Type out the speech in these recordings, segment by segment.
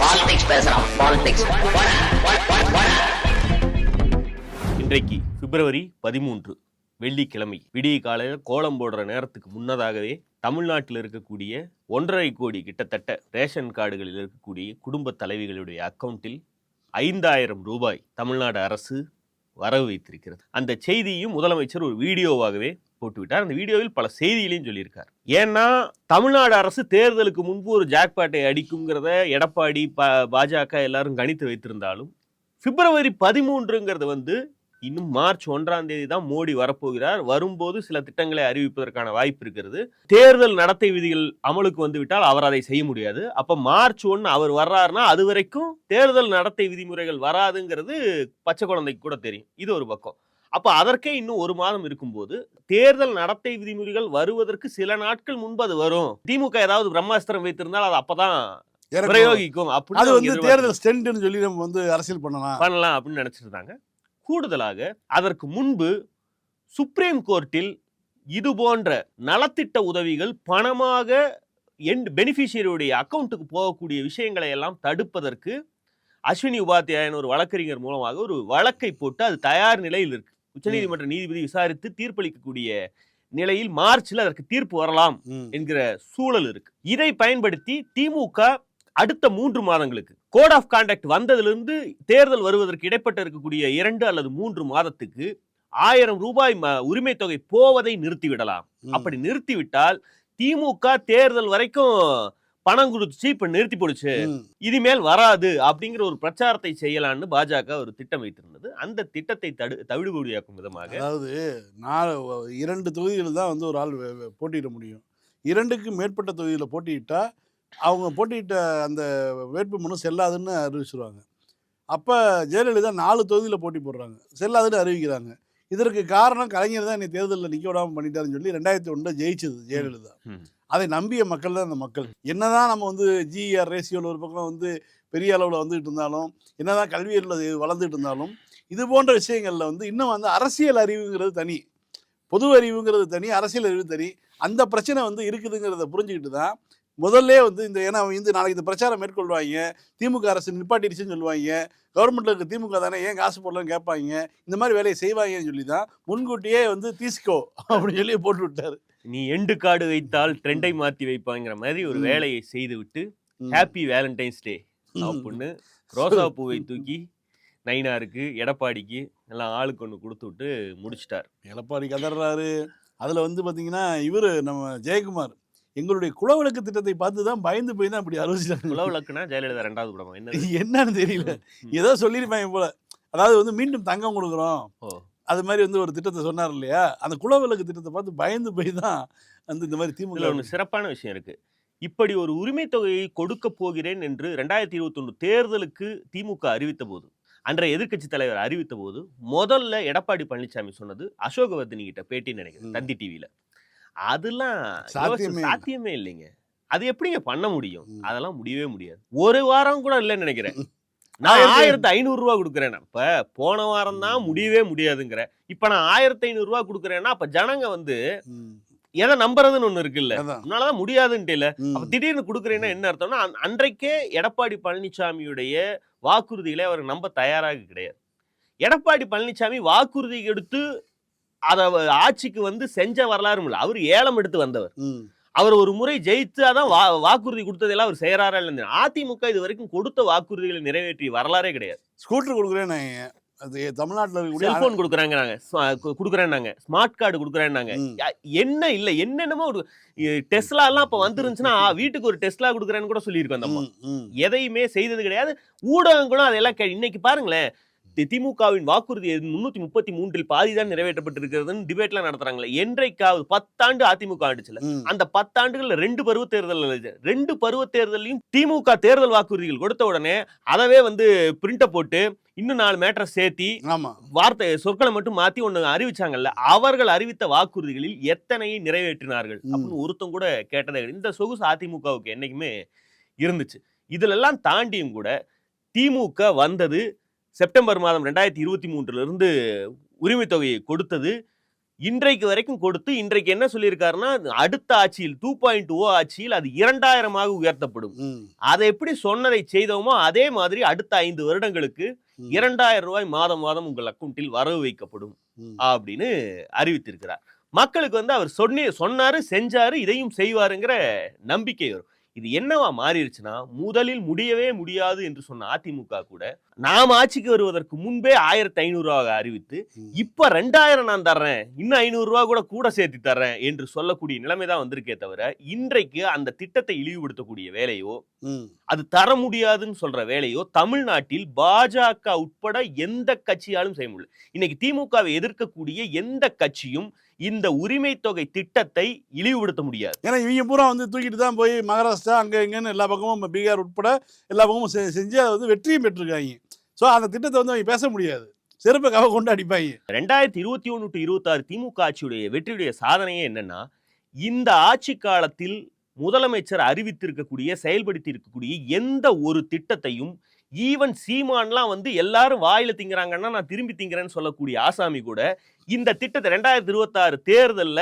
Politics பேசுறான் politics இன்றைக்கு பிப்ரவரி பதிமூன்று வெள்ளிக்கிழமை. விடிய காலையில் கோலம் போடுற நேரத்துக்கு முன்னதாகவே தமிழ்நாட்டில் இருக்கக்கூடிய ஒன்றரை கோடி கிட்டத்தட்ட ரேஷன் கார்டுகளில் இருக்கக்கூடிய குடும்ப தலைவிகளுடைய அக்கவுண்டில் ஐந்தாயிரம் ரூபாய் தமிழ்நாடு அரசு வரவு வைத்திருக்கிறது. அந்த செய்தியும் முதலமைச்சர் ஒரு வீடியோவாகவே போட்டுவிட்டார். அந்த வீடியோவில் பல செய்திகளையும் சொல்லியிருக்கார். ஏன்னா தமிழ்நாடு அரசு தேர்தலுக்கு முன்பு ஒரு ஜாக்பாட்டை அடிக்குங்கிறத எடப்பாடி ப பாஜக எல்லாரும் கணித்து வைத்திருந்தாலும் பிப்ரவரி பதிமூன்றுங்கிறது வந்து இன்னும் மார்ச் ஒன்றாம் தேதி தான் மோடி வரப்போகிறார். வரும்போது சில திட்டங்களை அறிவிப்பதற்கான வாய்ப்பு இருக்கிறது. தேர்தல் நடத்தை விதிகள் அமலுக்கு வந்துவிட்டால் அவர் அதை செய்ய முடியாது. அப்போ மார்ச் ஒன்று அவர் வர்றாருன்னா அது வரைக்கும் தேர்தல் நடத்தை விதிமுறைகள் வராதுங்கிறது பச்சை குழந்தைக்கு கூட தெரியும். இது ஒரு பக்கம். அப்ப அதற்கே இன்னும் ஒரு மாதம் இருக்கும்போது தேர்தல் நடத்தை விதிமுறைகள் வருவதற்கு சில நாட்கள் முன்பு அது வரும். திமுக ஏதாவது பிரம்மாஸ்திரம் வைத்திருந்தால் அது அப்பதான். பிரயோகிக்கும் அது வந்து தேர்தல் ஸ்டென்ட்னு சொல்லி நம்ம வந்து அரசியல் பண்ணலாம். பண்ணலாம் அப்படின்னு நினைச்சிட்டு இருந்தாங்க கூடுதலாக அதற்கு முன்பு சுப்ரீம் கோர்ட்டில் இது போன்ற நலத்திட்ட உதவிகள் பணமாக என் பெனிஃபிஷியரியுடைய அக்கௌண்ட்டுக்கு போகக்கூடிய விஷயங்களை எல்லாம் தடுப்பதற்கு அஸ்வினி உபாத்தியாயன் ஒரு வழக்கறிஞர் மூலமாக ஒரு வழக்கை போட்டு அது தயார் நிலையில் இருக்கு. உச்சநீதிமன்ற நீதிபதி விசாரித்து தீர்ப்பளிக்கக்கூடிய நிலையில் மார்ச்ல அதற்கு தீர்ப்பு வரலாம். என்கிற சூழல் இருக்கு இதை பயன்படுத்தி திமுக அடுத்த மூன்று மாதங்களுக்கு கோட் ஆஃப் கான்டாக்ட் வந்ததிலிருந்து தேர்தல் வருவதற்கு இடைப்பட்டு இருக்கக்கூடிய இரண்டு அல்லது மூன்று மாதத்துக்கு ஆயிரம் ரூபாய் உரிமை தொகை போவதை நிறுத்திவிடலாம். அப்படி நிறுத்திவிட்டால் திமுக தேர்தல் வரைக்கும் பணம் கொடுத்துச்சு இப்ப நிறுத்தி போடுச்சு. இனிமேல் வராது அப்படிங்கிற ஒரு பிரச்சாரத்தை செய்யலாம்னு பாஜக ஒரு திட்டம் வைத்திருந்தது. அந்த திட்டத்தை தடு தவிடுபடியாக்கும் விதமாக அதாவது நாலு இரண்டு தொகுதிகள் தான் வந்து ஒரு ஆள் போட்டியிட முடியும். இரண்டுக்கு மேற்பட்ட தொகுதியில் போட்டியிட்டா அவங்க போட்டியிட்ட அந்த வேட்புமனு செல்லாதுன்னு அறிவிச்சிருவாங்க. அப்போ ஜெயலலிதா நாலு தொகுதியில் போட்டி போடுறாங்க. செல்லாதுன்னு அறிவிக்கிறாங்க. இதற்கு காரணம் கலைஞர் தான் என்னை தேர்தலில் நிற்க விடாமல் பண்ணிட்டாருன்னு சொல்லி ரெண்டாயிரத்தி ஒன்றில் ஜெயிச்சது ஜெயலலிதா. அதை நம்பிய மக்கள் தான் அந்த மக்கள். என்னதான் நம்ம வந்து ஜிஆர் ரேசியோவில் ஒரு பக்கம் வந்து பெரிய அளவில் வந்துகிட்டு இருந்தாலும் என்னதான் கல்வியில் வளர்ந்துட்டு இருந்தாலும் இது போன்ற விஷயங்களில் வந்து இன்னும் வந்து அரசியல் அறிவுங்கிறது தனி. பொது அறிவுங்கிறது தனி அரசியல் அறிவு தனி. அந்த பிரச்சனை வந்து இருக்குதுங்கிறத புரிஞ்சுக்கிட்டு தான் முதல்ல வந்து இந்த ஏன்னா வந்து நாளைக்கு இந்த பிரச்சாரம் மேற்கொள்வாங்க திமுக அரசு நிப்பாட்டிடுச்சுன்னு சொல்லுவாங்க கவர்மெண்ட்ல இருக்க திமுக தானே ஏன் காசு போடலன்னு கேட்பாங்க இந்த மாதிரி வேலையை செய்வாங்கன்னு சொல்லி தான் முன்கூட்டியே வந்து தீஸ்கோ அப்படின்னு சொல்லி போட்டு விட்டாரு. நீ எண்டு கார்டு வைத்தால் ட்ரெண்டை மாத்தி வைப்பாங்கிற மாதிரி ஒரு. வேலையை செய்து விட்டு. Happy Valentine's day. அப்படின்னு ரோசா பூவை தூக்கி நைனாருக்கு எடப்பாடிக்கு எல்லாம் ஆளுக்கு ஒன்று கொடுத்து விட்டு முடிச்சிட்டார். எடப்பாடி கதறாரு. அதில் வந்து பார்த்தீங்கன்னா இவர் நம்ம ஜெயக்குமார். எங்களுடைய குலவிளக்கு திட்டத்தை பார்த்து தான் பயந்து போய் தான் அப்படி அறிவிச்சிட்டாங்க உழவுலக்குனா ஜெயலலிதா ரெண்டாவது படமா? என்ன என்னன்னு தெரியல. ஏதோ சொல்லியிருப்பாங்க போல. அதாவது வந்து மீண்டும் தங்கம் கொடுக்குறோம். ஓ. அது மாதிரி வந்து ஒரு திட்டத்தை சொன்னார் இல்லையா? அந்த குலவிளக்கு திட்டத்தை பார்த்து பயந்து போய் தான் வந்து இந்த மாதிரி திமுக ஒன்று சிறப்பான விஷயம் இருக்கு. இப்படி ஒரு உரிமை தொகையை கொடுக்க போகிறேன் என்று ரெண்டாயிரத்தி இருபத்தொன்று தேர்தலுக்கு திமுக அறிவித்த போது அன்றைய எதிர்க்கட்சி தலைவர் அறிவித்த போது முதல்ல எடப்பாடி பழனிசாமி சொன்னது அசோகவர்தினி கிட்ட பேட்டி நினைக்கிறேன். தந்தி டிவியில அதெல்லாம் சாத்தியமே இல்லைங்க. அது எப்படிங்க பண்ண முடியும். அதெல்லாம் முடியவே முடியாது. ஒரு வாரம் கூட இல்லைன்னு நினைக்கிறேன். நான் ஆயிரத்தி- ஐநூறு. ரூபா கொடுக்குறேன் இப்ப போன வாரம் தான் முடியவே முடியாதுங்கிற. இப்ப நான் ஆயிரத்தி ஐநூறு ரூபா கொடுக்குறேன்னா அப்ப ஜனங்க வந்து. எதை நம்புறதுன்னு ஒண்ணு இருக்குல்ல. அதான். உன்னாலதான் முடியாதுன்ட்டு இல்ல. அப்ப திடீர்னு கொடுக்குறேன்னா என்ன அர்த்தம்னா அன்- அன்றைக்கே எடப்பாடி பழனிசாமியுடைய வாக்குறுதிகளை அவர் நம்ப தயாராக கிடையாது. எடப்பாடி பழனிசாமி வாக்குறுதி எடுத்து அதை ஆட்சிக்கு வந்து செஞ்ச வரலாறும் இல்லை. அவர் ஏலம் எடுத்து வந்தவர். அவர் ஒரு முறை ஜெயித்து அதான் வா வாக்குறுதி கொடுத்ததெல்லாம் அவர் செய்யறாரா இல்லை அதிமுக இது வரைக்கும் கொடுத்த வாக்குறுதிகளை நிறைவேற்றிய வரலாறே கிடையாது. ஸ்கூட்டர் கொடுக்குறேன் அது தமிழ்நாட்டில் இருக்கக்கூடிய செல்போன் கொடுக்குறாங்க கொடுக்குறேன்னாங்க. Smart card கொடுக்குறேன்னாங்க. என்ன இல்ல என்னென்னமோ ஒரு டெஸ்லா எல்லாம் இப்ப வந்துருந்துச்சுன்னா வீட்டுக்கு ஒரு டெஸ்லா கொடுக்குறேன்னு கூட சொல்லியிருக்கோம் அந்த அம்மா. ம், ம். எதையுமே செய்தது கிடையாது. ஊடகங்களும் அதெல்லாம் இன்னைக்கு பாருங்களேன் திமுகவின் வாக்குறுதி முன்னூத்தி முப்பத்தி மூன்றில் பாதிதான் நிறைவேற்றப்பட்டிருக்கிறதுன்னு டிபேட்லாம் நடத்துறாங்களே என்றைக்காவது பத்தாண்டு அதிமுக ஆண்டுச்சுல. அந்த பத்தாண்டுகள்ல ரெண்டு பருவ தேர்தல். ரெண்டு பருவ தேர்தலையும் திமுக தேர்தல் வாக்குறுதிகள் கொடுத்த உடனே அதவே வந்து பிரிண்ட போட்டு இன்னும் நாலு மேட்டரை சேர்த்தி வார்த்தை சொற்களை மட்டும் மாத்தி ஒண்ணு அறிவிச்சாங்கல்ல அவர்கள் அறிவித்த வாக்குறுதிகளில் எத்தனையை நிறைவேற்றினார்கள். அப்படின்னு ஒருத்தன் கூட கேட்டதே. இந்த சொகுசு அதிமுகவுக்கு என்னைக்குமே இருந்துச்சு இதுல எல்லாம் தாண்டியும் கூட திமுக வந்தது செப்டம்பர் மாதம் ரெண்டாயிரத்தி இருபத்தி மூன்றுல இருந்து உரிமை தொகையை கொடுத்தது. இன்றைக்கு வரைக்கும் கொடுத்து இன்றைக்கு என்ன சொல்லியிருக்காருன்னா அடுத்த ஆட்சியில் டூ பாயிண்ட் ஓ ஆட்சியில் அது இரண்டாயிரமாக உயர்த்தப்படும். அதை எப்படி சொன்னதை செய்தோமோ அதே மாதிரி அடுத்த ஐந்து வருடங்களுக்கு இரண்டாயிரம் ரூபாய் மாதம் மாதம் உங்கள் அக்கௌண்ட்டில் வரவு வைக்கப்படும். அப்படின்னு அறிவித்திருக்கிறார். மக்களுக்கு வந்து அவர் சொன்னே சொன்னாரு செஞ்சாரு இதையும் செய்வாருங்கிற நம்பிக்கை வரும். இது என்னவா மாறிடுச்சுன்னா முதலில் முடியவே முடியாது என்று சொன்ன அதிமுக கூட நாம் ஆட்சிக்கு வருவதற்கு முன்பே ஆயிரத்தி ஐநூறு ரூபாய் அறிவித்து. இப்ப ரெண்டாயிரம் நான் தர்றேன் இன்னும் ஐநூறு ரூபாய் கூட கூட சேர்த்து தர்றேன் என்று சொல்லக்கூடிய நிலைமை தான் வந்திருக்கே தவிர இன்றைக்கு அந்த திட்டத்தை இழிவுபடுத்தக்கூடிய வேலையோ. அது தர முடியாதுன்னு சொல்ற வேலையோ தமிழ்நாட்டில் பாஜக உட்பட எந்த கட்சியாலும் செய்ய முடியல இன்னைக்கு திமுகவை எதிர்க்கக்கூடிய எந்த கட்சியும் இந்த உரிமை தொகை திட்டத்தை இழிவுபடுத்த முடியாது. ஏன்னா இவங்க பூரா வந்து தூக்கிட்டு தான் போய் மகாராஷ்டிரா அங்கே இங்கேன்னு எல்லா பக்கமும் பீகார் உட்பட எல்லா பக்கமும் செஞ்சு அதை வந்து வெற்றியும் பெற்றிருக்காங்க. ஸோ அந்த திட்டத்தை வந்து அவங்க பேச முடியாது. செருப்பை கவ கொண்டு அடிப்பாங்க. ரெண்டாயிரத்தி இருபத்தி ஒன்று டு இருபத்தாறு திமுக ஆட்சியுடைய வெற்றியுடைய சாதனையே என்னன்னா இந்த ஆட்சி காலத்தில் முதலமைச்சர் அறிவித்திருக்கக்கூடிய செயல்படுத்தி இருக்கக்கூடிய எந்த ஒரு திட்டத்தையும் ஈவன் சீமான்லாம் வந்து எல்லாரும் வாயில திங்கிறாங்கன்னா நான் திரும்பி திங்கிறேன்னு சொல்லக்கூடிய ஆசாமி கூட இந்த திட்டத்தை ரெண்டாயிரத்தி இருபத்தாறு தேர்தல்ல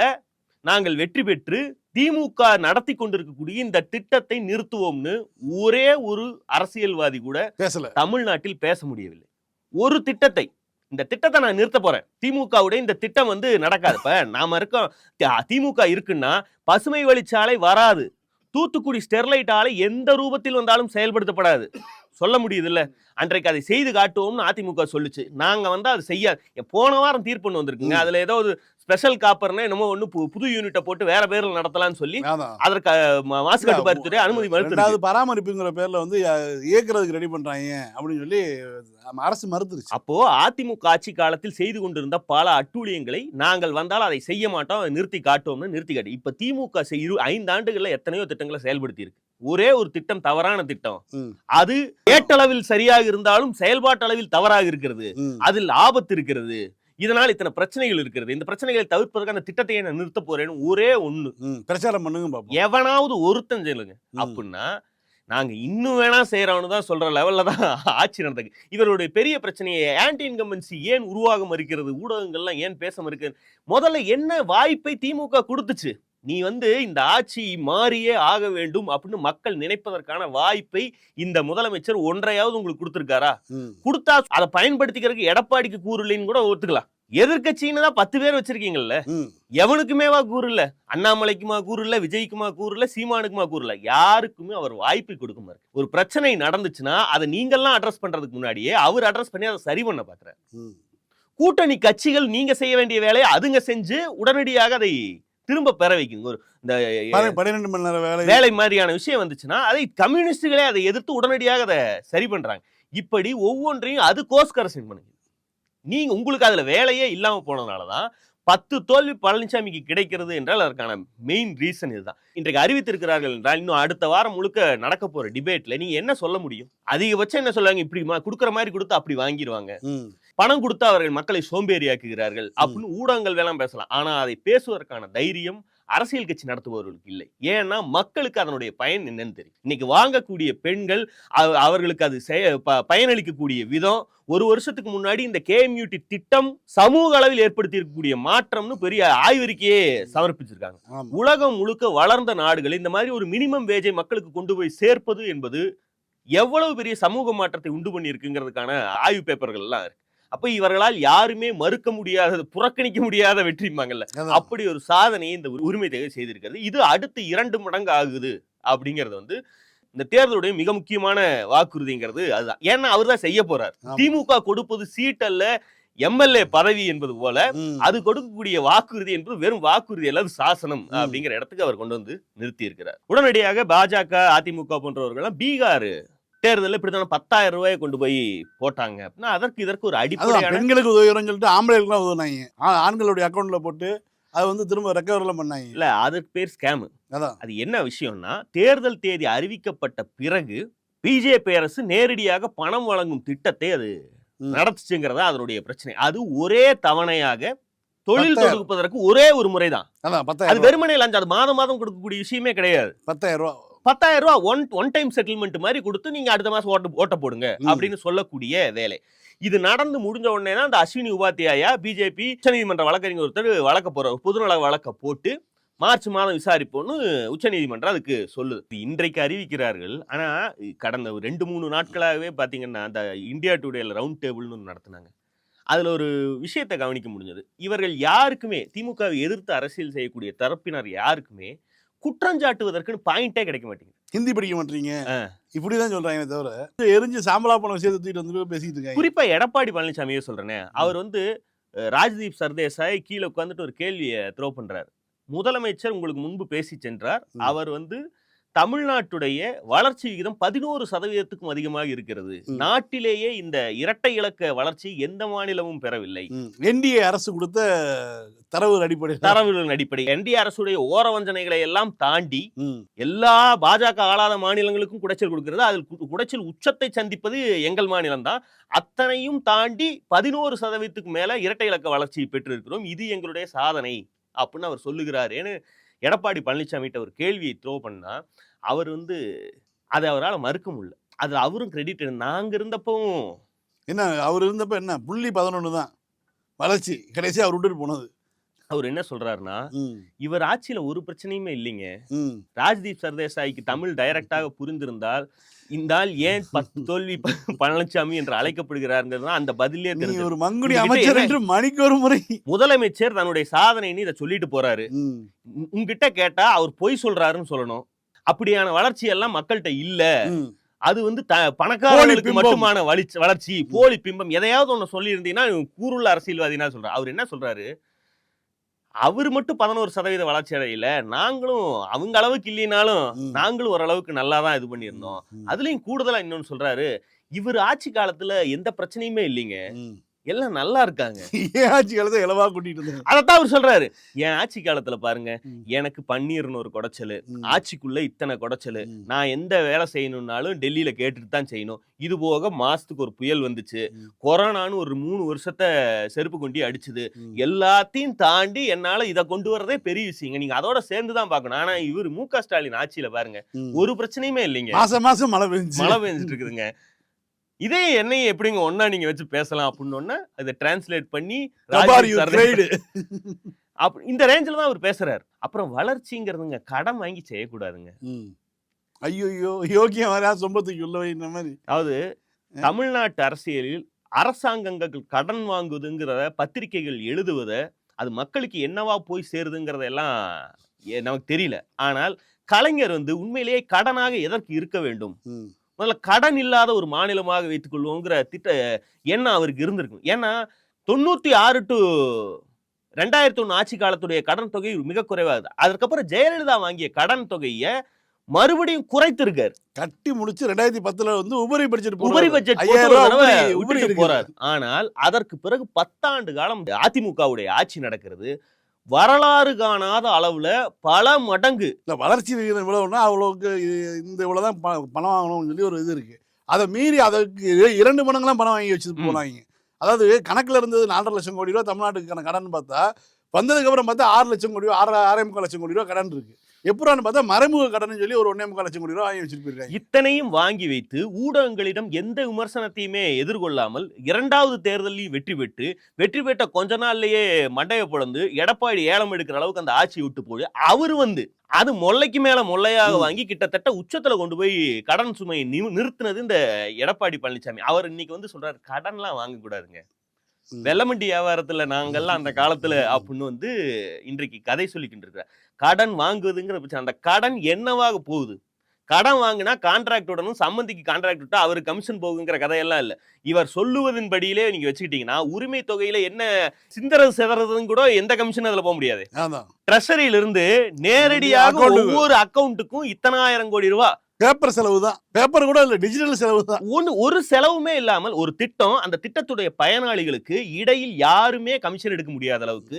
நாங்கள் வெற்றி பெற்று திமுக நடத்தி கொண்டிருக்கக்கூடிய இந்த திட்டத்தை நிறுத்துவோம்னு ஒரே ஒரு அரசியல்வாதி கூட பேசல. தமிழ்நாட்டில் பேச முடியவில்லை. ஒரு திட்டத்தை இந்த திட்டத்தை நான் நிறுத்த போறேன். திமுகவுடைய இந்த திட்டம் வந்து நடக்காது. இப்ப நாம இருக்கோம். திமுக இருக்குன்னா பசுமை வழிச்சாலை வராது. தூத்துக்குடி ஸ்டெர்லைட் ஆலை எந்த ரூபத்தில் வந்தாலும் செயல்படுத்தப்படாது. சொல்ல முடியுதுல்ல? அன்றைக்கு அதை செய்து காட்டுவோம்னு அதிமுக சொல்லுச்சு. நாங்க வந்து அது செய்ய போன வாரம் தீர்ப்புன்னு வந்திருக்குங்க. அதுல ஏதோ ஒரு ஸ்பெஷல் காப்பர்னா என்னமோ பு- புது யூனிட்டை போட்டு வேற பேர்ல நடத்தலாம்னு சொல்லி அதற்கு மாசு கட்டுப்பாட்டுத்துறை அனுமதி மறுத்து பராமரிப்புங்கிற பேர்ல வந்து இயக்குறதுக்கு ரெடி பண்றாங்க அப்படின்னு சொல்லி அரசு மறுத்துருச்சு. அப்போ அதிமுக ஆட்சி காலத்தில் செய்து கொண்டிருந்த பல அட்டூழியங்களை நாங்கள் வந்தால் அதை செய்ய மாட்டோம் நிறுத்தி காட்டுவோம்னு நிறுத்தி காட்டு இப்ப திமுக ஐந்து ஆண்டுகள்ல எத்தனையோ திட்டங்களை செயல்படுத்தி இருக்கு ஒரே ஒரு திட்டம் தவறான திட்டம். அது ஏட்டளவில் சரியாக இருந்தாலும் செயல்பாட்டளவில் தவறாக இருக்கிறது. அதில் ஆபத்து இருக்கிறது. இதனால் இத்தனை பிரச்சனைகள் இருக்கிறது. இந்த பிரச்சனைகளை தவிர்ப்பதற்கு அந்த திட்டத்தையே நான் நிறுத்த போறேன்னு ஒரே ஒண்ணு. பிரச்சாரம் பண்ணுங்க எவனாவது ஒருத்தன் சொல்லுங்க. அப்படின்னா நாங்க இன்னும் வேணா செய்யறோம்னு தான் சொல்ற லெவல்ல தான் ஆட்சி நடந்தது இவருடைய பெரிய பிரச்சனையை ஆன்டி இன்கம்பன்சி ஏன் உருவாக மறுக்கிறது ஊடகங்கள்லாம் ஏன் பேச மறுக்கிறது முதல்ல என்ன வாய்ப்பை திமுக கொடுத்துச்சு? நீ வந்து இந்த ஆட்சி மாறியே ஆக வேண்டும் அப்படின்னு மக்கள் நினைப்பதற்கான வாய்ப்பை இந்த முதலமைச்சர் ஒன்றையாவது உங்களுக்கு கொடுத்திருக்காரா. கொடுத்தா அதை பயன்படுத்திக்கிறதுக்கு எடப்பாடிக்கு கூறு இல்லைன்னு கூட ஒத்துக்கலாம். எதிர்க்கட்சின்னு தான் பத்து பேர் வச்சிருக்கீங்கல்ல. எவனுக்குமேவா கூறு இல்ல? அண்ணாமலைக்குமா கூறு இல்ல? விஜய்க்குமா கூறு இல்ல? சீமானுக்குமா கூறு இல்ல? யாருக்குமே அவர் வாய்ப்பு கொடுக்க மாட்டாரு. ஒரு பிரச்சனை நடந்துச்சுன்னா அதை நீங்கெல்லாம் அட்ரஸ் பண்றதுக்கு முன்னாடியே அவர் அட்ரஸ் பண்ணி அதை சரி பண்ண பாக்குறாரு. கூட்டணி கட்சிகள் நீங்க செய்ய வேண்டிய வேலையை அதுங்க செஞ்சு உடனடியாக அதை திரும்ப பெற வைக்குங்க. ஒரு இந்த பன்னிரெண்டு மணி நேரம் வேலை. வேலை மாதிரியான விஷயம் வந்துச்சுன்னா அதை கம்யூனிஸ்டுகளே அதை எதிர்த்து உடனடியாக அதை சரி பண்றாங்க. இப்படி ஒவ்வொன்றையும் அது கோர்ஸ் கரெக்ஷன் பண்ணுங்க. நீங்க உங்களுக்கு அதுல வேலையே இல்லாம போனதுனால தான் பத்து தோல்வி பழனிசாமிக்கு கிடைக்கிறது என்றால் அதற்கான மெயின் ரீசன் இதுதான். இன்றைக்கு அறிவித்திருக்கிறார்கள் என்றால் இன்னும் அடுத்த வாரம் முழுக்க நடக்க போற டிபேட்ல நீங்க என்ன சொல்ல முடியும்? அதிகபட்சம் என்ன சொல்லுவாங்க? இப்படி கொடுக்குற மாதிரி கொடுத்து அப்படி வாங்கிடுவாங்க. பணம் கொடுத்து அவர்கள் மக்களை சோம்பேறியாக்குகிறார்கள் அப்படின்னு ஊடகங்கள் வேளாம் பேசலாம். ஆனா அதை பேசுவதற்கான தைரியம் அரசியல் கட்சி நடத்துபவர்களுக்கு இல்லை. ஏன்னா மக்களுக்கு அதனுடைய பயன் என்னன்னு தெரியும். இன்னைக்கு வாங்கக்கூடிய பெண்கள் அவ- அவர்களுக்கு அது பயனளிக்கக்கூடிய விதம் ஒரு வருஷத்துக்கு முன்னாடி இந்த கேஎம்யூடி திட்டம் சமூக அளவில் ஏற்படுத்தி இருக்கக்கூடிய மாற்றம்னு பெரிய ஆய்வறிக்கையே சமர்ப்பிச்சிருக்காங்க. உலகம் முழுக்க வளர்ந்த நாடுகள் இந்த மாதிரி ஒரு மினிமம் வேஜை மக்களுக்கு கொண்டு போய் சேர்ப்பது என்பது எவ்வளவு பெரிய சமூக மாற்றத்தை உண்டு பண்ணி இருக்குங்கிறதுக்கான ஆய்வு பேப்பர்கள் எல்லாம் இருக்கு. அப்ப இவர்களால் யாருமே மறுக்க முடியாத புறக்கணிக்க முடியாத வெற்றிம்பாங்கல்ல. அப்படி ஒரு சாதனையை இந்த உரி- உரிமை தேவை செய்திருக்கிறது இது அடுத்து இரண்டு மடங்கு ஆகுது அப்படிங்கறது வந்து இந்த தேர்தலுடைய மிக முக்கியமான வாக்குறுதிங்கிறது அதுதான் ஏன்னா அவர் தான் செய்ய போறார். திமுக கொடுப்பது சீட் அல்ல எம்எல்ஏ பதவி என்பது போல. அது கொடுக்கக்கூடிய வாக்குறுதி என்பது வெறும் வாக்குறுதி அல்லது சாசனம். அப்படிங்கிற இடத்துக்கு அவர் கொண்டு வந்து நிறுத்தி இருக்கிறார் உடனடியாக பாஜக அதிமுக போன்றவர்கள் பீகார் தேர்தலில் இப்படித்தான பத்தாயிரம் ரூபாயை கொண்டு போய் போட்டாங்க அப்படின்னா அதற்கு இதற்கு ஒரு அதான் அடிப்படையான பெண்களுக்கு உதவுறோம்னு சொல்லிட்டு ஆம்பளைகளுக்குலாம் உதவுனாங்க. ஆண்களுடைய அக்கௌண்ட்ல போட்டு அது வந்து திரும்ப ரெக்கவர்லாம் பண்ணாங்க. இல்ல அதுக்கு பேர் ஸ்கேம் அதான். அது என்ன விஷயம்னா தேர்தல் தேதி அறிவிக்கப்பட்ட பிறகு பிஜேபி அரசு நேரடியாக பணம் வழங்கும் திட்டத்தை அது. நடத்துச்சுங்கிறதா அதனுடைய பிரச்சனை. அது ஒரே தவணையாக தொழில். தொகுப்பதற்கு ஒரே ஒரு முறைதான். அதான் அது. வெறுமனே லஞ்சம் அது மாதம் மாதம் கொடுக்கக்கூடிய விஷயமே கிடையாது. பத்தாயிரம் ரூபா. பத்தாயிரம் ரூபாய் ஒன் ஒன் டைம் செட்டில்மெண்ட் மாதிரி கொடுத்து நீங்க அடுத்த மாசம் ஓட்ட ஓட்ட போடுங்க. அப்படின்னு சொல்லக்கூடிய வேலை. இது நடந்து முடிஞ்ச உடனே தான் அந்த அஸ்வினி உபாத்தியாயா பிஜேபி உச்சநீதிமன்ற வழக்கறிஞர் ஒருத்தர் வழக்க போற பொதுநல வழக்க போட்டு மார்ச் மாதம் விசாரிப்போம்னு உச்சநீதிமன்றம் அதுக்கு சொல்லுது. இன்றைக்கு அறிவிக்கிறார்கள். ஆனா கடந்த ரெண்டு மூணு நாட்களாகவே பாத்தீங்கன்னா அந்த இந்தியா டுடேல ரவுண்ட் டேபிள்னு ஒன்று நடத்துனாங்க. அதுல ஒரு விஷயத்தை கவனிக்க முடிஞ்சது. இவர்கள் யாருக்குமே திமுகவை எதிர்த்து அரசியல் செய்யக்கூடிய தரப்பினர் யாருக்குமே குற்றஞ்சாட்டுவதற்குன்னு பாயிண்டே கிடைக்க மாட்டேங்குது. ஹிந்தி படிக்க மாட்டீங்க. இப்படிதான் சொல்றாங்க தவிர எரிஞ்சு சாம்பலா போன விஷயத்தை தூக்கிட்டு வந்து பேசிட்டு இருக்காங்க. குறிப்பா எடப்பாடி பழனிசாமியே சொல்றேனே அவர் வந்து ராஜ்தீப் சர்தேசாய் கீழே உட்காந்துட்டு ஒரு கேள்வியை த்ரோ பண்றாரு. முதலமைச்சர் உங்களுக்கு முன்பு பேசி சென்றார். அவர் வந்து தமிழ்நாட்டுடைய வளர்ச்சி விகிதம் பதினோரு சதவீதத்துக்கும் அதிகமாக இருக்கிறது. நாட்டிலேயே இந்த இரட்டை இலக்க வளர்ச்சி எந்த மாநிலமும் பெறவில்லை. என்டிஏ அரசு கொடுத்த தரவு அடிப்படையில். தரவுகளின் அடிப்படை. என்டிஏ அரசுடைய ஓர வஞ்சனைகளை எல்லாம் தாண்டி எல்லா பாஜக ஆளாத மாநிலங்களுக்கும் குடைச்சல் கொடுக்கிறது. அதில் குடைச்சல் உச்சத்தை சந்திப்பது எங்கள் மாநிலம் தான் அத்தனையும் தாண்டி பதினோரு சதவீதத்துக்கு மேல இரட்டை இலக்க வளர்ச்சி பெற்றிருக்கிறோம். இது எங்களுடைய சாதனை. அப்படின்னு அவர் சொல்லுகிறாரேன்னு எடப்பாடி பழனிசாமிகிட்ட ஒரு கேள்வியை த்ரோ பண்ணால் அவர் வந்து அதை அவரால் மறுக்க முடியல. அது அவரும் கிரெடிட் நாங்கள் இருந்தப்பவும் என்ன அவர் இருந்தப்போ என்ன? புள்ளி பதினொன்று தான். வளர்ச்சி. கடைசியாக அவர் விட்டுட்டு போனது. அவர் என்ன சொல்றாருன்னா இவர் ஆட்சியில ஒரு பிரச்சனையுமே இல்லைங்க. ராஜ்தீப் சர்தேசாய்க்கு தமிழ் டைரக்டாக புரிந்திருந்தால் இந்த ஆள் ஏன் பத்து தோல்வி பழனிசாமி என்று அழைக்கப்படுகிறாருங்கிறது தான் அந்த பதிலே ஒரு மங்குடி அமைச்சர் என்று மணிக்கு ஒரு முறை முதலமைச்சர் தன்னுடைய சாதனைன்னு இதை சொல்லிட்டு போறாரு. உங்ககிட்ட கேட்டா அவர் பொய் சொல்றாருன்னு சொல்லணும். அப்படியான வளர்ச்சி எல்லாம் மக்கள்கிட்ட இல்ல. அது வந்து த பணக்காரர்களுக்கு. மட்டுமான வளர்ச்சி போலி பிம்பம் எதையாவது ஒண்ணு சொல்லி இருந்தீங்கன்னா கூறுள்ள அரசியல்வாதினா சொல்றாரு அவர் என்ன சொல்றாரு? அவர் மட்டும் பதினோரு சதவீத வளர்ச்சி அடையல. நாங்களும் அவங்க அளவுக்கு இல்லைனாலும். நாங்களும் ஓரளவுக்கு நல்லா தான் இது பண்ணியிருந்தோம். அதுலயும் கூடுதலா இன்னொன்னு சொல்றாரு. இவர் ஆட்சி காலத்துல எந்த பிரச்சனையுமே இல்லைங்க. எல்லாம் நல்லா இருக்காங்க. ஏன் ஆட்சி காலத்தை இலவா கூட்டிட்டு இருந்தாங்க. அதத்தான் அவர் சொல்றாரு. என் ஆட்சி காலத்துல பாருங்க. எனக்கு பன்னீர்னு ஒரு குடைச்சலு ஆட்சிக்குள்ள இத்தனை குடைச்சலு. நான் எந்த வேலை செய்யணும்னாலும் டெல்லியில கேட்டுட்டு தான் செய்யணும். இது போக மாசத்துக்கு ஒரு புயல் வந்துச்சு. கொரோனான்னு ஒரு மூணு வருஷத்தை செருப்பு கொண்டு அடிச்சுது. எல்லாத்தையும் தாண்டி என்னால இதை கொண்டு வரதே பெரிய விஷயங்க. நீங்க அதோட சேர்ந்து தான் பார்க்கணும். ஆனா இவர் மு ஸ்டாலின் ஆட்சியில பாருங்க. ஒரு பிரச்சனையுமே இல்லைங்க. மாசம் மாசம் மழை பெஞ்சு மழை பெஞ்சிட்டு இருக்குதுங்க. இதே என்னைய எப்படிங்க ஒண்ணா நீங்க வச்சு பேசலாம் அப்படின்னு அதை டிரான்ஸ்லேட் பண்ணி. அப்ப இந்த ரேஞ்சில் தான் அவர் பேசுறாரு அப்புறம் வளர்ச்சிங்கிறதுங்க கடன் வாங்கி செய்யக்கூடாதுங்க. ஐயோ யோகியம் வரா சொம்பத்துக்கு உள்ள மாதிரி அதாவது தமிழ்நாட்டு அரசியலில் அரசாங்கங்கள் கடன் வாங்குவதுங்கிறத பத்திரிகைகள் எழுதுவத அது மக்களுக்கு என்னவா போய் சேருதுங்கிறதெல்லாம் நமக்கு தெரியல ஆனால் கலைஞர் வந்து உண்மையிலேயே கடனாக எதற்கு இருக்க வேண்டும். முதல்ல கடன் இல்லாத ஒரு மாநிலமாக வைத்துக் கொள்வோங்கிற திட்ட எண்ணம் அவருக்கு இருந்திருக்கும் ஏன்னா தொண்ணூத்தி ஆறு டு ரெண்டாயிரத்தி ஒண்ணு ஆட்சி காலத்துடைய கடன் தொகை மிக குறைவாகுது. அதற்கப்புறம் ஜெயலலிதா வாங்கிய கடன் தொகையை மறுபடியும் குறைத்திருக்காரு. கட்டி முடிச்சு ரெண்டாயிரத்தி பத்துல வந்து உபரி பட்ஜெட் உபரி பட்ஜெட். போறாரு. ஆனால் அதற்கு பிறகு பத்தாண்டு காலம் அதிமுகவுடைய ஆட்சி நடக்கிறது. வரலாறு காணாத அளவுல பல மடங்கு. இல்ல வளர்ச்சி விகிதம் இவ்வளவுனா அவ்வளவுக்கு இது- இந்த இவ்வளவுதான் ப- பணம் வாங்கணும்னு சொல்லி ஒரு இது இருக்கு. அதை மீறி அதற்கு இரண்டு மடங்குலாம் பணம் வாங்கி வச்சுட்டு. போனாங்க. அதாவது கணக்குல இருந்தது நாலரை லட்சம் கோடி ரூபா தமிழ்நாட்டுக்கான கடன் பார்த்தா வந்ததுக்கு அப்புறம் பார்த்தா ஆறு லட்சம் கோடி ரூபா ஆறு ஆறே முக்கால் லட்சம் கோடி ரூபா கடன் இருக்கு. எப்படான்னு பார்த்தா மறைமுக கடன் சொல்லி ஒரு ஒன்னே முக்கால் லட்சம் கோடி ரூபா வாங்கி வச்சுட்டு போயிருக்காங்க இத்தனையும் வாங்கி வைத்து ஊடகங்களிடம் எந்த விமர்சனத்தையுமே எதிர்கொள்ளாமல் இரண்டாவது தேர்தலையும் வெற்றி பெற்று வெற்றி பெற்ற கொஞ்ச நாள்லயே மண்டைய பொழந்து எடப்பாடி ஏலம் எடுக்கிற அளவுக்கு அந்த ஆட்சி விட்டு போய் அவர் வந்து அது மொல்லைக்கு மேல மொல்லையாக. வாங்கி கிட்டத்தட்ட உச்சத்துல கொண்டு போய் கடன் சுமையை நிறுத்தினது இந்த எடப்பாடி பழனிசாமி அவர் இன்னைக்கு வந்து சொல்றாரு கடன்லாம் வாங்க கூடாதுங்க. வெள்ளமண்டி வியாபாரத்துல நாங்கெல்லாம் அந்த காலத்துல அப்படின்னு வந்து இன்றைக்கு கதை சொல்லிக்கிட்டு இருக்கிறார் கடன் வாங்குவதுங்கிற பிரச்சனை அந்த கடன் என்னவாக போகுது? கடன் வாங்கினா கான்ட்ராக்ட் விடணும் சம்மந்திக்கு கான்ட்ராக்ட் விட்டா அவர் கமிஷன் போகுங்கிற கதையெல்லாம் இல்ல. இவர் சொல்லுவதன் படியிலே நீங்க வச்சுக்கிட்டீங்கன்னா உரிமை தொகையில என்ன சிந்தறது செதறதுன்னு கூட எந்த கமிஷன் அதுல போக முடியாது. அதான் ட்ரெஷரியில இருந்து நேரடியாக. ஒவ்வொரு அக்கவுண்ட்டுக்கும் இத்தனாயிரம் கோடி ரூபாய் பேப்பர் செலவு தான் பேப்பர் கூட இல்ல டிஜிட்டல் செலவு தான் ஒன்று ஒரு செலவுமே இல்லாமல் ஒரு திட்டம் அந்த திட்டத்துடைய பயனாளிகளுக்கு இடையில் யாருமே கமிஷன் எடுக்க முடியாத அளவுக்கு.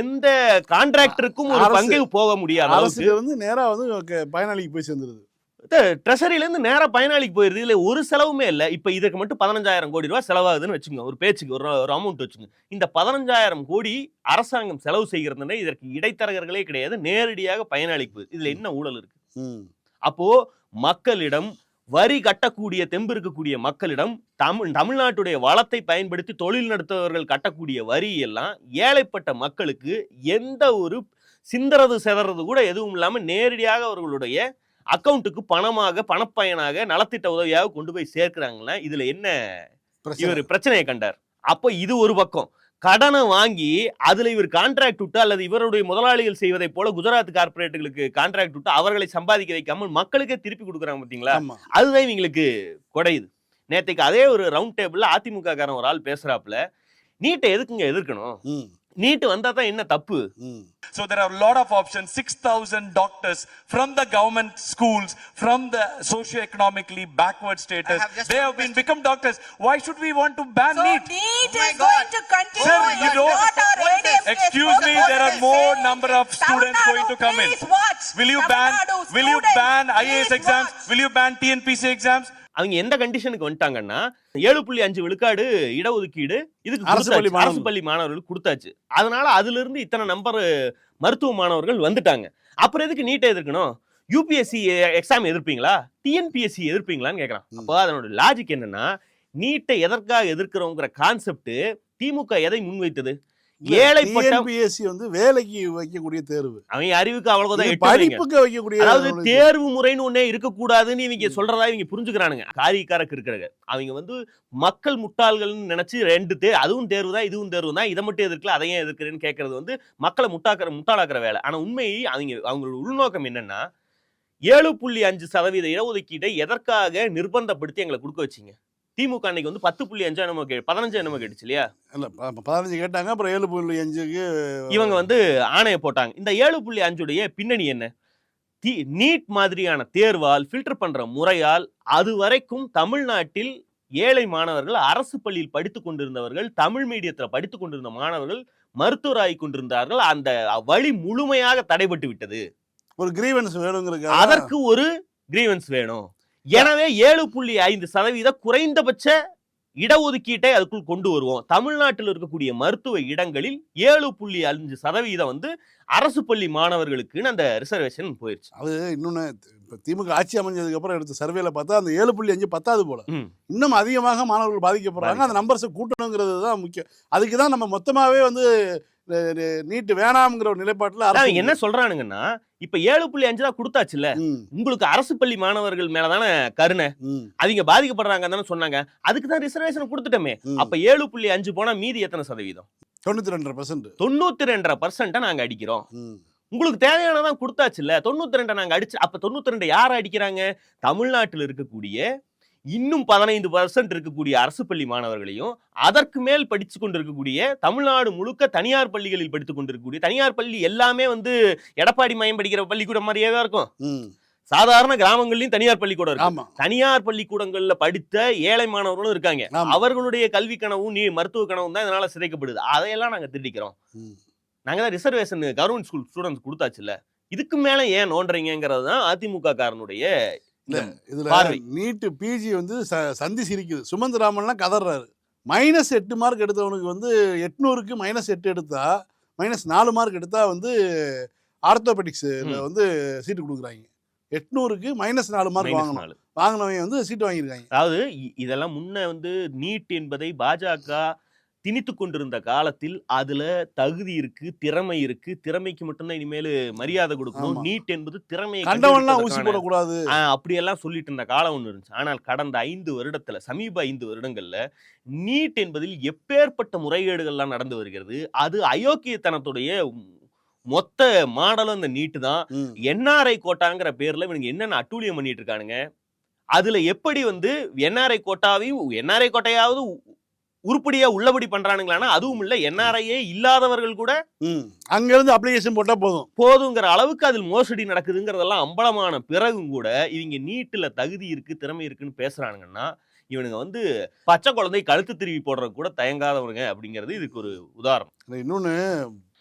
எந்த கான்ட்ராக்டருக்கும் ஒரு பங்கு போக முடியாத அளவுக்கு வந்து நேரா வந்து பயனாளிக்கு போய் சேர்ந்துருது. ட்ரெஷரியில இருந்து நேரா பயனாளிக்கு போயிருது. இதுல ஒரு செலவுமே இல்ல. இப்ப இதுக்கு மட்டும் பதினஞ்சாயிரம் கோடி ரூபாய் செலவாகுதுன்னு வச்சுங்க ஒரு பேச்சுக்கு ஒரு ஒரு அமௌண்ட் வச்சுங்க இந்த பதினஞ்சாயிரம் கோடி அரசாங்கம் செலவு செய்கிறதுனா இதற்கு இடைத்தரகர்களே கிடையாது. நேரடியாக பயனாளிக்கு போகுது இதுல என்ன ஊழல் இருக்கு? ம். மக்களிடம் வரி கட்டக்கூடிய தெம்பு இருக்கக்கூடிய மக்களிடம் தமிழ் தமிழ்நாட்டுடைய வளத்தை பயன்படுத்தி தொழில் நடத்துபவர்கள் கட்டக்கூடிய வரி எல்லாம் ஏழைப்பட்ட மக்களுக்கு எந்த ஒரு சிந்தறது செதறது கூட எதுவும் இல்லாம நேரடியாக அவர்களுடைய அக்கவுண்ட்டுக்கு பணமாக பணப்பயனாக நலத்திட்ட உதவியாக கொண்டு போய் சேர்க்கிறாங்கன்னா இதுல என்ன. இவர் பிரச்சனையை கண்டார் அப்போ இது ஒரு பக்கம் கடனை வாங்கி அதுல இவர் கான்ட்ராக்ட் விட்டு அல்லது இவருடைய முதலாளிகள் செய்வதை போல குஜராத் கார்ப்பரேட்டுகளுக்கு கான்ட்ராக்ட் விட்டு அவர்களை சம்பாதிக்க வைக்காமல் மக்களுக்கே திருப்பி கொடுக்குறாங்க பாத்தீங்களா? ஆமா. அதுதான் இவங்களுக்கு குடையுது நேத்தைக்கு அதே ஒரு ரவுண்ட் டேபிள்ல அதிமுக காரன் ஒரு ஆள் பேசுறாப்புல நீட்டை எதுக்குங்க எதிர்க்கணும்? ம் நீட்டு வந்தா தான் என்ன தப்பு ம் So there are a lot of options. 6,000 doctors from the government schools, from the socio-economically backward status. I have just They one have been question. become doctors. Why should we want to ban So NEET? NEET Oh my is God. going to continue. Sir, It you is don't- not our ADMK Excuse me, there are spokesperson more saying number of it. students Tamil going to come in. Nadu, Please watch. Will you Tamil ban, Nadu will you students, ban IAS please exams? watch. Will you ban TNPC exams? அவங்க எந்த கண்டிஷனுக்கு வந்துட்டாங்கன்னா ஏழு புள்ளி அஞ்சு விழுக்காடு இடஒதுக்கீடு இதுக்கு அரசு பள்ளி. அரசு. பள்ளி மாணவர்களுக்கு கொடுத்தாச்சு அதனால அதுல இருந்து இத்தனை நம்பர் மருத்துவ மாணவர்கள் வந்துட்டாங்க அப்புறம் எதுக்கு நீட்டை எதிர்க்கணும் யூபிஎஸ்சி எக்ஸாம் எதிர்ப்பீங்களா டிஎன்பிஎஸ்சி எதிர்ப்பீங்களான்னு கேக்குறான் ம். அப்போ அதனோட லாஜிக் என்னன்னா நீட்டை எதற்காக எதிர்க்கிறோங்கிற கான்செப்ட் திமுக எதை முன்வைத்தது ஏழைப்பட்ட டிஎன்பிஎஸ்சி வந்து வேலைக்கு வைக்கக்கூடிய தேர்வு. அவங்க அறிவுக்கு அவ்வளவுதான். படிப்புக்கு வைக்கக்கூடிய அதாவது தேர்வு முறைன்னு ஒண்ணே இருக்கக்கூடாதுன்னு இவங்க சொல்றதா இவங்க புரிஞ்சுக்கிறானுங்க. காரிக்காரக்கு இருக்கிறாங்க அவங்க வந்து மக்கள் முட்டாள்கள்னு நினைச்சு ரெண்டு தே அதுவும் தேர்வு தான் இதுவும் தேர்வு தான் இதை மட்டும் எதிர்க்கல அதையும் எதிர்க்கிறேன்னு கேட்கறது வந்து மக்களை முட்டாக்கிற முட்டாளாக்குற வேலை. ஆனா உண்மை அவங்க அவங்களோட உள்நோக்கம் என்னன்னா ஏழு புள்ளி அஞ்சு சதவீத இடஒதுக்கீட்டை எதற்காக நிர்பந்தப்படுத்தி எங்களை கொடுக்க வச்சீங்க? திமுக அன்னைக்கு வந்து பத்து புள்ளி அஞ்சு என்னமோ கே பதினஞ்சு என்னமோ கேட்டுச்சு இல்லையா? இல்ல பதினஞ்சு கேட்டாங்க அப்புறம் ஏழு புள்ளி அஞ்சுக்கு இவங்க வந்து ஆணைய போட்டாங்க. இந்த ஏழு புள்ளி அஞ்சுடைய பின்னணி என்ன? தி நீட் மாதிரியான தேர்வால் ஃபில்டர் பண்ற முறையால் அது வரைக்கும் தமிழ்நாட்டில் ஏழை மாணவர்கள் அரசு பள்ளியில் படித்துக் கொண்டிருந்தவர்கள் தமிழ் மீடியத்துல படித்துக் கொண்டிருந்த மாணவர்கள் மருத்துவராகி கொண்டிருந்தார்கள். அந்த வழி முழுமையாக தடைபட்டு விட்டது ஒரு கிரீவன்ஸ் வேணுங்கிறதுக்காக அதற்கு ஒரு கிரீவன்ஸ் வேணும். எனவே ஏழு புள்ளி ஐந்து சதவீத குறைந்தபட்ச இடஒதுக்கீட்டை அதுக்குள் கொண்டு வருவோம். தமிழ்நாட்டில் இருக்கக்கூடிய மருத்துவ இடங்களில் ஏழு புள்ளி அஞ்சு சதவீதம் வந்து அரசு பள்ளி மாணவர்களுக்குன்னு அந்த ரிசர்வேஷன் போயிருச்சு. அது இன்னொன்னு இப்ப திமுக ஆட்சி அமைஞ்சதுக்கு அப்புறம் எடுத்த சர்வேல பார்த்தா அந்த ஏழு புள்ளி அஞ்சு பத்தாது போல. இன்னும் அதிகமாக மாணவர்கள் பாதிக்கப்படுறாங்க. அந்த நம்பர்ஸை கூட்டணுங்கிறது தான் முக்கியம். அதுக்கு தான் நம்ம மொத்தமாவே வந்து நீட்டு வேணாம்ங்கிற ஒரு நிலைப்பாட்டுல அவங்க என்ன சொல்றானுங்கன்னா இப்ப ஏழு புள்ளி அஞ்சு தான் கொடுத்தாச்சுல்ல? ம், உங்களுக்கு அரசு பள்ளி மாணவர்கள் மேலதானே கருணை? அவங்க பாதிக்கப்படுறாங்க தானே சொன்னாங்க. அதுக்கு தான் ரிசர்வேஷன் கொடுத்துட்டோமே. அப்ப ஏழு புள்ளி அஞ்சு போனா மீதி எத்தனை சதவீதம்? தொண்ணூத்தி ரெண்டரை பர்சன்ட் தொண்ணூத்தி ரெண்டரை பர்சன்ட்டை நாங்க அடிக்கிறோம். உங்களுக்கு தேவையானதான் கொடுத்தாச்சுல்ல? தொண்ணூத்தி ரெண்டை நாங்க அடிச்சு அப்ப தொண்ணூத்தி ரெண்டு யார் அடிக்கிறாங்க? தமிழ்நாட்டில் இருக்கக்கூடிய இன்னும் பதினைந்து பர்சன்ட் இருக்கக்கூடிய அரசு பள்ளி மாணவர்களையும் அதற்கு மேல் படிச்சு கொண்டிருக்கக்கூடிய தமிழ்நாடு முழுக்க தனியார் பள்ளிகளில் படித்துக் கொண்டிருக்கக்கூடிய தனியார் பள்ளி எல்லாமே வந்து எடப்பாடி மயம் படிக்கிற பள்ளிக்கூடம் மாதிரியே தான் இருக்கும். சாதாரண கிராமங்கள்லயும் தனியார் பள்ளிக்கூடம் இருக்கு தனியார் பள்ளிக்கூடங்கள்ல படித்த ஏழை மாணவர்களும் இருக்காங்க. அவர்களுடைய கல்வி கனவும் நீ மருத்துவ கனவும் தான் இதனால சிதைக்கப்படுது. அதையெல்லாம் நாங்க திண்டிக்கிறோம் ம். நாங்க தான் ரிசர்வேஷன் கவர்மெண்ட் ஸ்கூல் ஸ்டூடெண்ட்ஸ் கொடுத்தாச்சுல்ல. இதுக்கு மேல ஏன் நோண்டுறீங்கிறது தான் அதிமுக காரனுடைய இதுல. நீட்டு பிஜி வந்து சந்தி சிரிக்குது சுமந்திராமன்லாம் கதறாரு மைனஸ் எட்டு மார்க் எடுத்தவனுக்கு வந்து எட்நூறுக்கு மைனஸ் எட்டு எடுத்தா மைனஸ் நாலு மார்க் எடுத்தா வந்து ஆர்த்தோபெடிக்ஸ்ல. வந்து சீட்டு கொடுக்குறாங்க எட்நூறுக்கு மைனஸ் நாலு மார்க் வாங்கணும். வாங்கினவங்க வந்து சீட்டு வாங்கியிருக்காங்க அதாவது இதெல்லாம் முன்ன வந்து நீட் என்பதை பாஜக திணித்து கொண்டிருந்த காலத்தில் அதுல தகுதி இருக்கு திறமை இருக்கு. திறமைக்கு மட்டும்தான் இனிமேல் மரியாதை கொடுக்கணும். நீட் என்பது திறமையை ஊசி போடக்கூடாது. அப்படியெல்லாம் சொல்லிட்டு இருந்த காலம் ஒன்று இருந்துச்சு. ஆனால் கடந்த ஐந்து வருடத்துல சமீப ஐந்து வருடங்கள்ல நீட் என்பதில் எப்பேற்பட்ட முறைகேடுகள்லாம் நடந்து வருகிறது? அது அயோக்கியத்தனத்துடைய மொத்த மாடலும் இந்த நீட்டு தான். என்ஆர்ஐ கோட்டாங்கிற பேர்ல இவனுங்க என்னென்ன அட்டூழியம் பண்ணிட்டு இருக்கானுங்க? அதுல எப்படி வந்து என்ஆர்ஐ கோட்டாவையும் என்ஆர்ஐ கோட்டையாவது உருப்படியா உள்ளபடி பண்றானுங்களான்னா அதுவும் இல்ல என்ஆர்ஐயே இல்லாதவர்கள் கூட ம். அங்கிருந்து அப்ளிகேஷன் போட்டா போதும். போதுங்கிற அளவுக்கு அதில் மோசடி நடக்குதுங்கிறதெல்லாம் அம்பலமான பிறகும் கூட இவங்க நீட்டுல தகுதி இருக்கு திறமை இருக்குன்னு பேசுறானுங்கன்னா இவனுங்க வந்து பச்சை குழந்தை கழுத்து திருவி போடுறது கூட தயங்காதவனுங்க அப்படிங்கிறது இதுக்கு ஒரு உதாரணம். இன்னொன்னு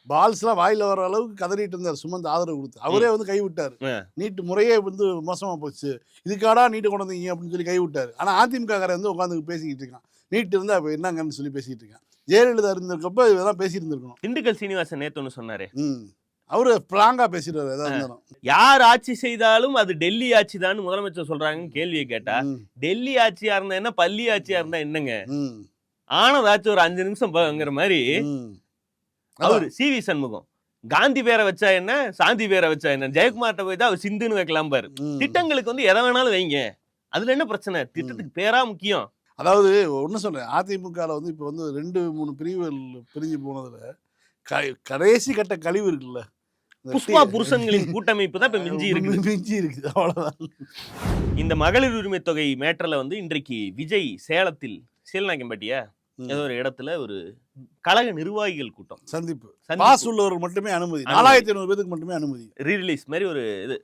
பால்ஸ்லாம் வாயில வர அளவுக்கு கதறிட்டு இருந்தார் சுமந்த் ஆதரவு கொடுத்து. அவரே வந்து கைவிட்டார். நீட்டு முறையே வந்து மோசமா போச்சு. இதுக்காடா நீட்டு கொண்டு வந்தீங்க அப்படின்னு சொல்லி கைவிட்டார் ஆனா அதிமுக காரன் வந்து உட்காந்து பேசிக்கிட்டு இருக்கான். நீட் இருந்தா அப்ப என்னங்கன்னு சொல்லி பேசிக்கிட்டு இருக்கான் ஜெயலலிதா இருந்திருக்கப்ப இதெல்லாம் பேசிட்டு இருந்திருக்கணும் திண்டுக்கல் சீனிவாசன் நேத்து ஒன்று சொன்னாரு. ம். அவரு பிளாங்கா பேசிடுவாரு எதா இருந்தாலும். யார் ஆட்சி செய்தாலும் அது டெல்லி ஆட்சி தான் முதலமைச்சர் சொல்றாங்கன்னு கேள்வியை கேட்டா டெல்லி ஆட்சியா இருந்தா என்ன பள்ளி ஆட்சியா இருந்தா என்னங்க? ஆனதாச்சும் ஒரு அஞ்சு நிமிஷம் போங்கிற மாதிரி. அவரு சி வி சண்முகம். காந்தி பேரை வச்சா என்ன சாந்தி பேரை வச்சா என்ன? ஜெயக்குமார்ட்ட போய் தான் அவர் சிந்துன்னு வைக்கலாம் பாரு. திட்டங்களுக்கு வந்து எதை வேணாலும் வைங்க. அதுல என்ன பிரச்சனை? திட்டத்துக்கு பேரா முக்கியம். அதாவது ஒண்ணு சொல்றேன். அதிமுகவில் வந்து இப்போ வந்து ரெண்டு மூணு பிரிவுகள் பிரிஞ்சு போனதுல க- கடைசி கட்ட கழிவு இருக்குல்ல. புஷ்பா புருஷன்களின் கூட்டமைப்பு தான் இப்ப மிஞ்சி இருக்குது மிஞ்சி இருக்குது. அவ்வளவுதான். இந்த மகளிர் உரிமை தொகை மேட்டர்ல வந்து இன்றைக்கு விஜய் சேலத்தில் சீலநாயக்கம்பட்டியா. ஏதோ ஒரு இடத்துல ஒரு கழக நிர்வாகிகள் கூட்டம். சந்திப்பு. பாஸ் உள்ளவர்கள் மட்டுமே அனுமதி. நாலாயிரத்தி ஐநூறு பேருக்கு மட்டுமே அனுமதி. ரீரிலீஸ் மாதிரி ஒரு இது.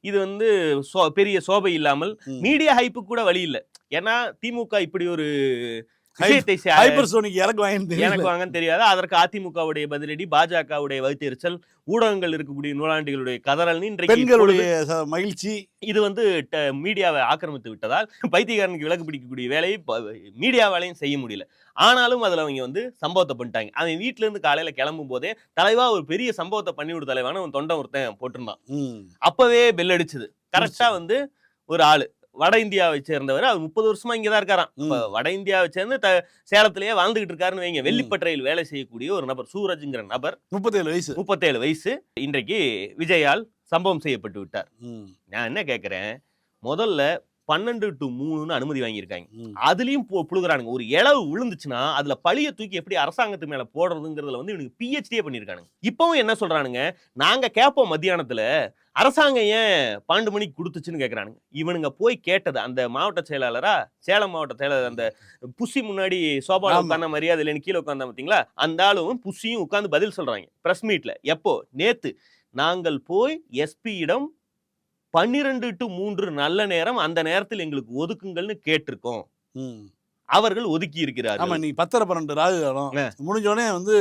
இது வந்து சோ- பெரிய சோபை இல்லாமல். மீடியா ஹைப்பு கூட வழி இல்லை. ஏன்னா திமுக இப்படி ஒரு விஷயத்தை செ- ஹைப்பர் சோனிக் இறக்கு வாங்கன்னு எனக்கு வாங்கன்னு தெரியாது. அதற்கு அதிமுகவுடைய பதிலடி பாஜகவுடைய வகுத்தெரிச்சல் ஊடகங்கள் இருக்கக்கூடிய நூலாண்டிகளுடைய இன்றைக்கு பெண்களுடைய மகிழ்ச்சி. இது வந்து மீடியாவை ஆக்கிரமித்து விட்டதால் பைத்தியக்காரனுக்கு விலக்கு பிடிக்கக்கூடிய வேலையை ப- மீடியா வேலையும் செய்ய முடியல. ஆனாலும் அதுல அவங்க வந்து சம்பவத்தை பண்ணிட்டாங்க. அவன் வீட்ல இருந்து காலையில கிளம்பும் போதே தலைவா ஒரு பெரிய சம்பவத்தை பண்ணி விடு தலைவான்னு அவன் தொண்டை ஒருத்தன் போட்டிருந்தான். அப்பவே பெல் அடிச்சது. கரெக்டா வந்து ஒரு ஆளு. வட இந்தியாவை சேர்ந்தவர். அவர் முப்பது வருஷமா இங்கதான் இருக்காராம். ம். இப்ப வட இந்தியாவை சேர்ந்து த- சேலத்திலேயே வாழ்ந்துகிட்டு இருக்காருன்னு வைங்க. வெள்ளிப்பட்றையில் வேலை செய்யக்கூடிய ஒரு நபர் சூரஜ்ங்கிற நபர். முப்பத்தேழு வயசு. முப்பத்தேழு வயசு. இன்றைக்கு விஜயால் சம்பவம் செய்யப்பட்டு விட்டார். நான் என்ன கேட்குறேன்? முதல்ல பன்னெண்டு டு மூணுன்னு அனுமதி வாங்கியிருக்காங்க. அதுலயும் புழுகுறானுங்க. ஒரு இளவு விழுந்துச்சுன்னா அதுல பழிய தூக்கி எப்படி அரசாங்கத்து மேல போடுறதுங்கிறதுல வந்து இவனுக்கு பிஹெச்டியே பண்ணியிருக்கானுங்க. இப்பவும் என்ன சொல்றானுங்க? நாங்க கேட்போம் மத்தியானத்துல அரசாங்கம் ஏன் பன்னெண்டு மணிக்கு கொடுத்துச்சுன்னு கேட்கறானுங்க இவனுங்க போய் கேட்டது அந்த மாவட்ட செயலாளரா சேலம் மாவட்ட செயலாளர் அந்த புஷி முன்னாடி சோபால ஆமா. உட்கார்ந்த மரியாதை இல்லைன்னு கீழே உட்கார்ந்தா பாத்தீங்களா அந்த ஆளும் புஷியும் உட்கார்ந்து பதில் சொல்றாங்க. பிரஸ் மீட்ல எப்போ? நேத்து. நாங்கள் போய் எஸ்பியிடம் பன்னிரண்டு டு மூன்று நல்ல நேரம் அந்த நேரத்தில் எங்களுக்கு ஒதுக்குங்கள்னு கேட்டிருக்கோம். அவர்கள் ஒதுக்கி ஆமா இருக்கிறார்கள் நீ பத்தரை பன்னெண்டு ராகு காலம் ஆ. முடிஞ்ச உடனே வந்து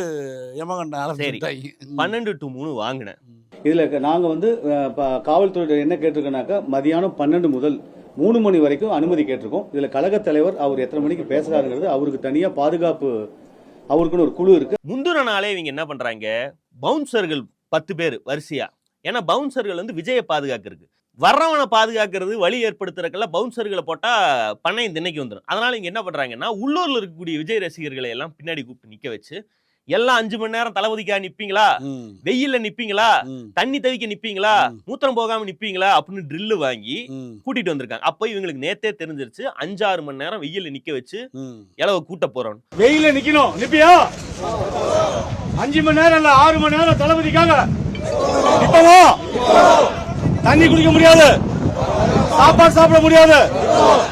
யமகண்டம் சரி. பன்னெண்டு டு மூணு வாங்கினேன். இதில் நாங்கள் வந்து காவல்துறையினர் என்ன கேட்டிருக்கோம்னாக்கா மதியானம் பன்னெண்டு முதல் மூணு மணி வரைக்கும் அனுமதி கேட்டிருக்கோம். இதில் கழகத் தலைவர் அவர் எத்தனை மணிக்கு பேசுறாருங்கிறது அவருக்கு தனியாக பாதுகாப்பு அவருக்குன்னு ஒரு குழு இருக்கு. முந்தின நாளே இவங்க என்ன பண்றாங்க? பவுன்சர்கள் பத்து பேர் வரிசையா. ஏன்னா பவுன்சர்கள் வந்து விஜயை பாதுகாக்கிறதுக்கு. வர்றவனை பாதுகாக்கிறது வழி ஏற்படுத்துறதுக்கெல்லாம் பவுன்சர்களை போட்டா பண்ணையும் திண்ணைக்கு வந்துடும் அதனால இங்க என்ன பண்றாங்கன்னா உள்ளூர்ல இருக்கக்கூடிய விஜய் ரசிகர்களை எல்லாம் பின்னாடி கூப்பிட்டு நிக்க வச்சு எல்லாம் அஞ்சு மணி நேரம் தளபதிக்கா நிப்பீங்களா? வெயில்ல நிப்பீங்களா? ம், தண்ணி தவிக்க நிப்பீங்களா? ம். மூத்திரம் போகாம நிப்பீங்களா? அப்படின்னு ட்ரில்லு வாங்கி கூட்டிட்டு வந்திருக்காங்க. அப்போ இவங்களுக்கு நேத்தே தெரிஞ்சிருச்சு அஞ்சாறு மணி நேரம் வெயில்ல நிக்க வச்சு. இளவ கூட்ட போறோம். வெயில நிக்கணும். நிப்பியா? அஞ்சு மணி நேரம் இல்ல ஆறு மணி நேரம் தளபதிக்காக. தண்ணி குடிக்க முடியாது. சாப்பாடு சாப்பிட முடியாது.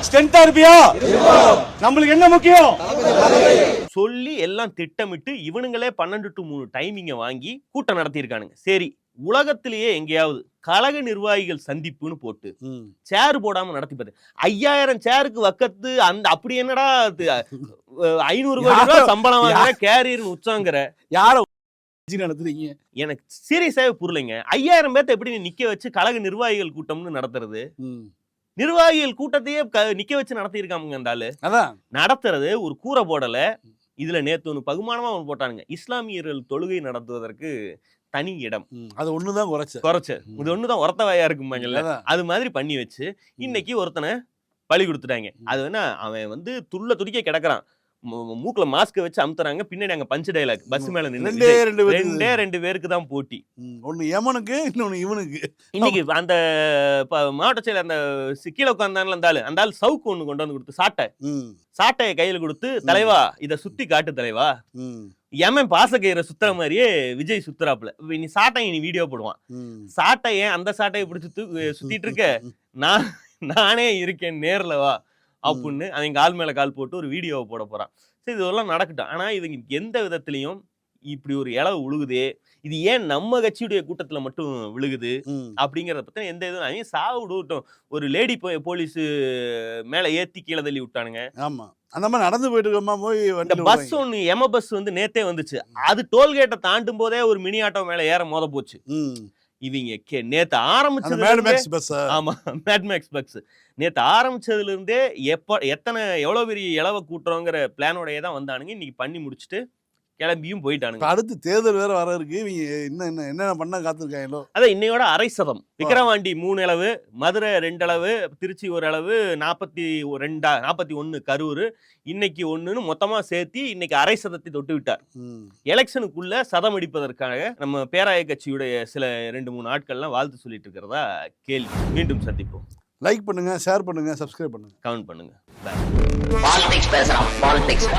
ஸ்ட்ரென்த்தா இருப்பியா? நம்மளுக்கு என்ன முக்கியம்? சொல்லி எல்லாம் திட்டமிட்டு இவனுங்களே பன்னெண்டு டு மூணு டைமிங்கை வாங்கி கூட்டம் நடத்தியிருக்கானுங்க. சரி உலகத்திலேயே எங்கேயாவது கழக நிர்வாகிகள் சந்திப்புன்னு போட்டு. சேர் போடாம நடத்தி பார்த்து ஐயாயிரம் சேருக்கு வக்கத்து அந்த அப்படி என்னடா ஐநூறு கோடி ரூபாய் யாரோ- சம்பளம் வாங்குற கேரியர்னு உச்சாங்கிற. யார நடத்துறீங்க. எனக்கு சீரியஸாவே புரியலைங்க. ஐயாயிரம் பேர்த்த எப்படி நீ நிக்க வச்சு கழக நிர்வாகிகள் கூட்டம்னு நடத்துறது. நிர்வாகிகள் கூட்டத்தையே நிக்க வச்சு நடத்தியிருக்காங்க அந்த ஆளு. அதான். நடத்துறது ஒரு கூரை போடல. இதுல நேத்து ஒன்று பகுமானமா ஒன்று போட்டானுங்க. இஸ்லாமியர்கள் தொழுகை நடத்துவதற்கு தனி இடம். அது ஒண்ணுதான் குறைச்ச. குறைச்சு. இது ஒண்ணுதான் உரத்த வாயா இருக்குமாங்கல்ல. அது மாதிரி பண்ணி வச்சு இன்னைக்கு ஒருத்தனை பலி கொடுத்துட்டாங்க. அது வேணா அவன் வந்து துள்ள துடிக்க கிடக்குறான். மூக்குல மாஸ்க் வச்சு அமுத்துறாங்க. பின்னாடி அங்க பஞ்சு டைலாக் பஸ் மேல நின்று ரெண்டே ரெண்டு ரெண்டே பேருக்கு தான் போட்டி. ஒன்னு யமனுக்கு இன்னொன்னு இவனுக்கு. இன்னைக்கு அந்த மாவட்ட செயலர் அந்த கீழே உட்காந்தான்ல அந்த ஆளு. அந்த ஆள் சவுக்கு ஒண்ணு கொண்டு வந்து கொடுத்து சாட்டை. சாட்டையை கையில கொடுத்து தலைவா இத சுத்தி காட்டு தலைவா. எமன் பாசக்கயிறை சுத்துற மாதிரியே விஜய் சுத்துறாப்புல. நீ சாட்டை நீ வீடியோ போடுவான். சாட்டை ஏன் அந்த சாட்டையை பிடிச்சி சுத்திட்டு இருக்க? நான் நானே இருக்கேன் நேர்ல வா. அப்படின்னு அவங்க கால் மேல கால் போட்டு ஒரு வீடியோவை போட போறான். சரி இதெல்லாம் நடக்கட்டும். ஆனா இவங்க எந்த விதத்திலையும் இப்படி ஒரு இளவு விழுகுதே இது ஏன் நம்ம கட்சியுடைய கூட்டத்துல மட்டும் விழுகுது. அப்படிங்கறத பத்தி எந்த இதுவும் அவங்க சாவு ஒரு லேடி போலீஸ் மேல ஏத்தி கீழே தள்ளி விட்டானுங்க. ஆமா. அந்த மாதிரி நடந்து போயிட்டு இருக்கோமா போய் இந்த பஸ். ஒண்ணு எம பஸ் வந்து நேத்தே வந்துச்சு. அது டோல்கேட்டை தாண்டும் போதே ஒரு மினி ஆட்டோ மேல ஏற மோத போச்சு. இவங்க கே- நேத்து அந்த ஆரம்பிச்சதுல மேடு இருந்தே- மேக்ஸ் பஸ் ஆமா மேட்மேக்ஸ் பக்ஸ் நேத்து ஆரம்பிச்சதுல இருந்தே எப்ப எத்தனை எவ்வளவு பெரிய இளவ கூட்டுறோங்கிற பிளானோடயே தான் வந்தானுங்க. இன்னைக்கு பண்ணி முடிச்சுட்டு கிளம்பியும் போயிட்டானுங்க. அடுத்து தேர்தல் வேற வர இருக்கு. இவங்க என்ன என்ன என்னென்ன பண்ண காத்திருக்காங்களோ அதான் இன்னையோட அரை சதம் விக்கிரவாண்டி மூணு அளவு மதுரை ரெண்டு அளவு திருச்சி ஒரு அளவு நாற்பத்தி ரெண்டா நாற்பத்தி ஒன்னு கரூர் இன்னைக்கு ஒண்ணுன்னு மொத்தமா சேர்த்து இன்னைக்கு அரை சதத்தை தொட்டு விட்டார். எலெக்ஷனுக்குள்ள சதம் அடிப்பதற்காக நம்ம பேராய கட்சியுடைய சில ரெண்டு மூணு ஆட்கள்லாம் வாழ்த்து சொல்லிட்டு இருக்கிறதா கேள்வி. மீண்டும் சந்திப்போம். லைக் பண்ணுங்க ஷேர் பண்ணுங்க சப்ஸ்கிரைப் பண்ணுங்க. கமெண்ட் பண்ணுங்க. பாலிடிக்ஸ் பேசுறான் பாலிடிக்ஸ்